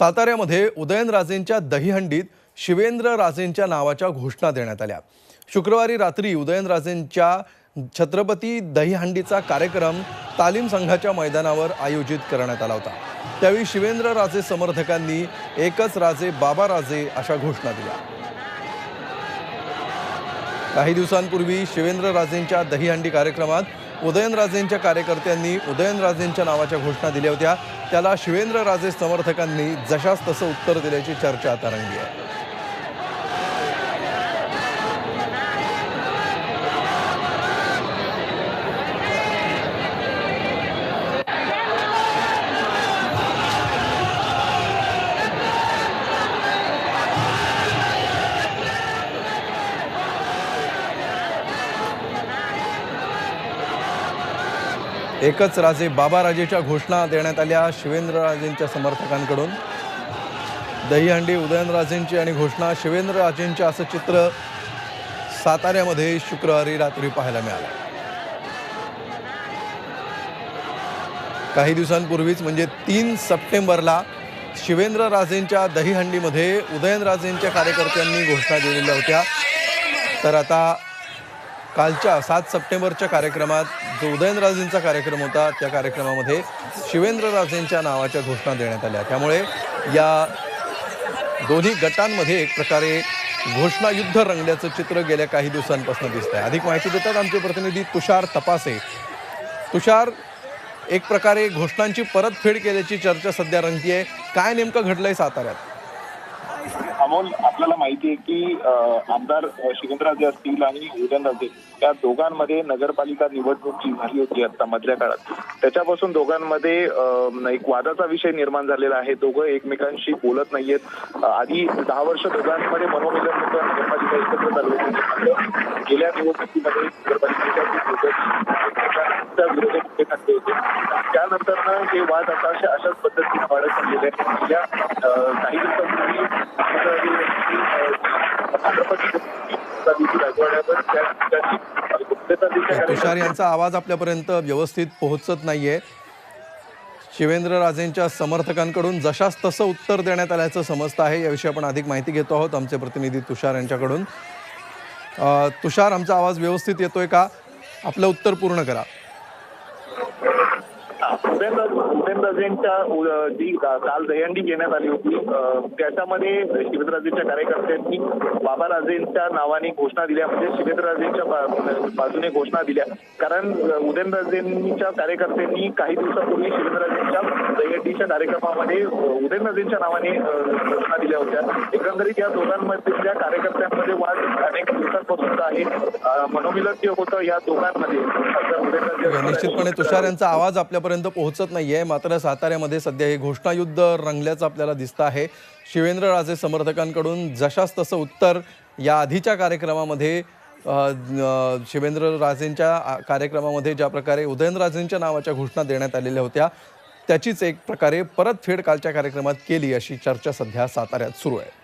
साताऱ्यामध्ये उदयनराजेंच्या दहीहंडीत शिवेंद्र राजेंच्या नावाच्या घोषणा देण्यात आल्या. शुक्रवारी रात्री उदयनराजेंच्या छत्रपती दहीहंडीचा कार्यक्रम तालीम संघाच्या मैदानावर आयोजित करण्यात आला होता. त्यावेळी शिवेंद्र राजे समर्थकांनी एकच राजे बाबा राजे अशा घोषणा दिल्या. काही दिवसांपूर्वी शिवेंद्र राजेंच्या दहीहंडी कार्यक्रमात उदयनराजेंच्या कार्यकर्त्यांनी उदयनराजेंच्या नावाच्या घोषणा दिल्या होत्या. त्याला शिवेंद्रराजे समर्थकांनी जशास तसं उत्तर दिल्याची चर्चा आता रंगली आहे. एकच राजे बाबाराजेच्या घोषणा देण्यात आल्या शिवेंद्रराजेंच्या समर्थकांकडून. दहीहंडी उदयनराजेंची आणि घोषणा शिवेंद्रराजेंच्या असं चित्र साताऱ्यामध्ये शुक्रवारी रात्री पाहायला मिळालं. काही दिवसांपूर्वीच म्हणजे तीन सप्टेंबरला शिवेंद्रराजेंच्या दहीहंडीमध्ये उदयनराजेंच्या कार्यकर्त्यांनी घोषणा दिलेल्या होत्या. तर आता कालच्या सात सप्टेंबरच्या कार्यक्रमात जो उदयनराजेंचा कार्यक्रम होता त्या कार्यक्रमामध्ये शिवेंद्रराजेंच्या नावाच्या घोषणा देण्यात आल्या. त्यामुळे या दोन्ही गटांमध्ये एक प्रकारे घोषणा युद्ध रंगल्याचं चित्र गेल्या काही दिवसांपासून दिसत आहे अधिक माहिती देतात आमचे प्रतिनिधी तुषार तपासे. तुषार एक प्रकारे घोषणांची परतफेड केल्याची चर्चा सध्या रंगतीये. काय नेमकं घडलंय साताऱ्यात? अमोल आपल्याला माहिती आहे की आमदार शिवेंद्रराजे असतील आणि उदयनराजे या दोघांमध्ये नगरपालिका निवडणूक जी झाली होती आता मधल्या काळात त्याच्यापासून दोघांमध्ये एक वादाचा विषय निर्माण झालेला आहे. दोघं एकमेकांशी बोलत नाहीयेत. आधी दहा वर्ष दोघांमध्ये मनोमिलन होतं. नगरपालिका एकत्र चालू होती. गेल्या निवडणुकीमध्ये नगरपालिकेच्या विरोधात होते. त्यानंतर हे वाद आता अशा अशाच पद्धतीने वाढत चाललेले आहेत. काही दिवसांपूर्वी तुषार यांचा आवाज आपल्यापर्यंत व्यवस्थित पोहोचत नाहीये. शिवेंद्र राजेंच्या समर्थकांकडून जशास तसं उत्तर देण्यात आल्याचं समजतं आहे. याविषयी आपण अधिक माहिती घेतो आहोत आमचे प्रतिनिधी तुषार यांच्याकडून. तुषार आमचा आवाज व्यवस्थित येतोय का? आपलं उत्तर पूर्ण करा. उदयनराजेंच्या उ- जी काल दहीहंडी घेण्यात आली होती त्याच्यामध्ये शिवेंद्रराजेंच्या कार्यकर्त्यांनी बाबाराजेंच्या नावाने घोषणा दिल्या. म्हणजे शिवेंद्रराजेंच्या बाजूने घोषणा दिल्या. कारण उदयनराजेंच्या कार्यकर्त्यांनी काही दिवसापूर्वी शिवेंद्रराजेंच्या दहीहंडीच्या कार्यक्रमामध्ये उदयनराजेंच्या नावाने घोषणा दिल्या होत्या. एकंदरीत या दोघांमधल्या कार्यकर्त्यांमध्ये वाद अनेक दिवसांपासून आहे. अ, मनोमिलन जे होतं या दोघांमध्ये. निश्चितपणे तुषार यांचा आवाज आपल्यापर्यंत पोहोचत नाही आहे मात्र साताऱ्यामध्ये सध्या हे घोषणायुद्ध रंगल्याचं आपल्याला दिसतं आहे. शिवेंद्रराजे समर्थकांकडून जशास तसं उत्तर या आधीच्या कार्यक्रमामध्ये शिवेंद्रराजेंच्या कार्यक्रमामध्ये ज्या प्रकारे उदयनराजेंच्या नावाच्या घोषणा देण्यात आलेल्या होत्या त्याचीच एक प्रकारे परतफेड कालच्या कार्यक्रमात केली अशी चर्चा सध्या साताऱ्यात सुरू आहे.